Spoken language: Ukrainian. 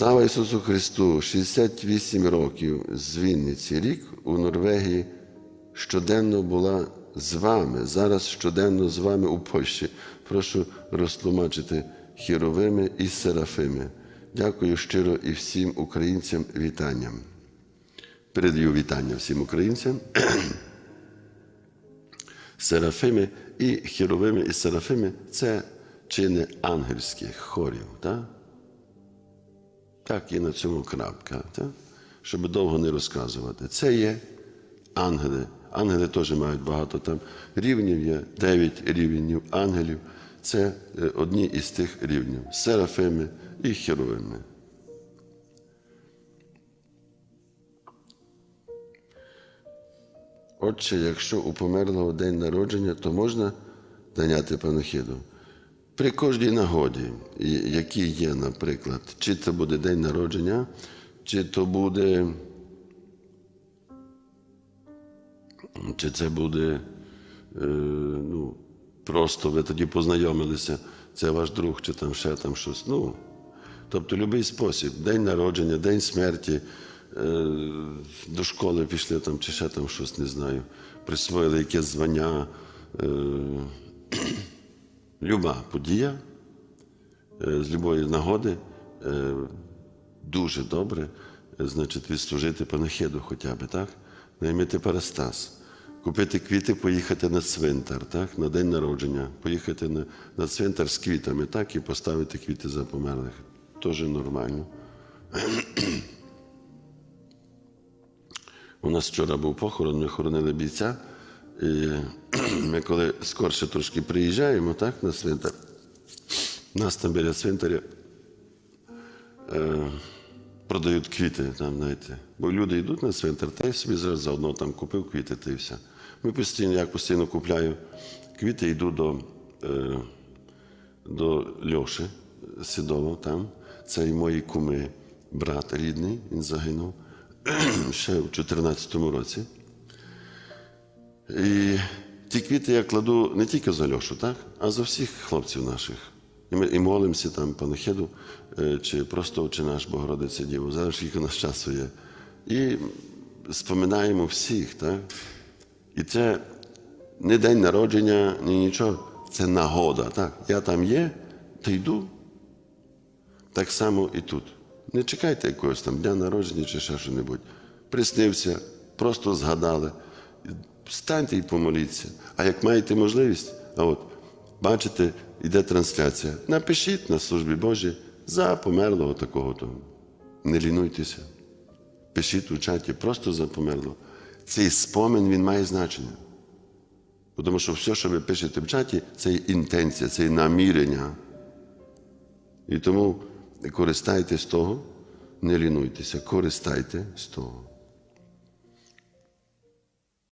Слава Ісусу Христу! 68 років з Вінниці. Рік у Норвегії щоденно була з вами. Зараз щоденно з вами у Польщі. Прошу розтлумачити хіровими і серафими. Дякую щиро і всім українцям вітанням. Передаю вітання всім українцям. Серафими і хіровими і серафими це чини ангельських хорів. Так? Так, і на цьому крапка, так? щоб довго не розказувати. Це є ангели. Ангели теж мають багато там рівнів, є дев'ять рівнів ангелів. Це е, одні із тих рівнів серафими і херовими. Отже, якщо у померлого день народження, то можна наняти панахиду? При кожній нагоді, які є, наприклад, чи це буде день народження, чи то буде, чи це буде, е, ну, просто ви тоді познайомилися, це ваш друг, чи там ще там щось. Ну, тобто будь-який спосіб, день народження, день смерті, е, до школи пішли там, чи ще там щось, не знаю, присвоїли якесь звання. Е, Люба подія е, з любої нагоди е, дуже добре, е, значить, відслужити панахиду хоча б, так? Наймити парастас, купити квіти, поїхати на цвинтар, так? на день народження, поїхати на, на цвинтар з квітами, так, і поставити квіти за померлих. Теж нормально. У нас вчора був похорон, ми хоронили бійця. І ми коли скорше трошки приїжджаємо так, на цвинтар, нас там біля цвинтаря е, продають квіти, там, знаєте. Бо люди йдуть на цвинтар, та й собі зразу заодно там купив квіти та й все. Ми постійно, я постійно купляю квіти, йду до, е, до Льоші Сідова там. Це і мої куми, брат рідний, він загинув ще в 2014 році. І ті квіти я кладу не тільки за Льошу, так? а за всіх хлопців наших. І ми і молимося там панахиду, е, чи просто чи наш Богородиця Діву, зараз скільки у нас часу є. І споминаємо всіх, так? І це не день народження, ні нічого, це нагода. Так? Я там є, то йду. Так само і тут. Не чекайте якогось там дня народження чи ще що-небудь. Приснився, просто згадали. Встаньте і помоліться. А як маєте можливість, а от бачите, йде трансляція. Напишіть на службі Божій за померлого такого-то. Не лінуйтеся. Пишіть у чаті просто за померлого. Цей спомин він має значення. Тому що все, що ви пишете в чаті, це інтенція, це намірення. І тому користайтесь того, не лінуйтеся, користайте з того.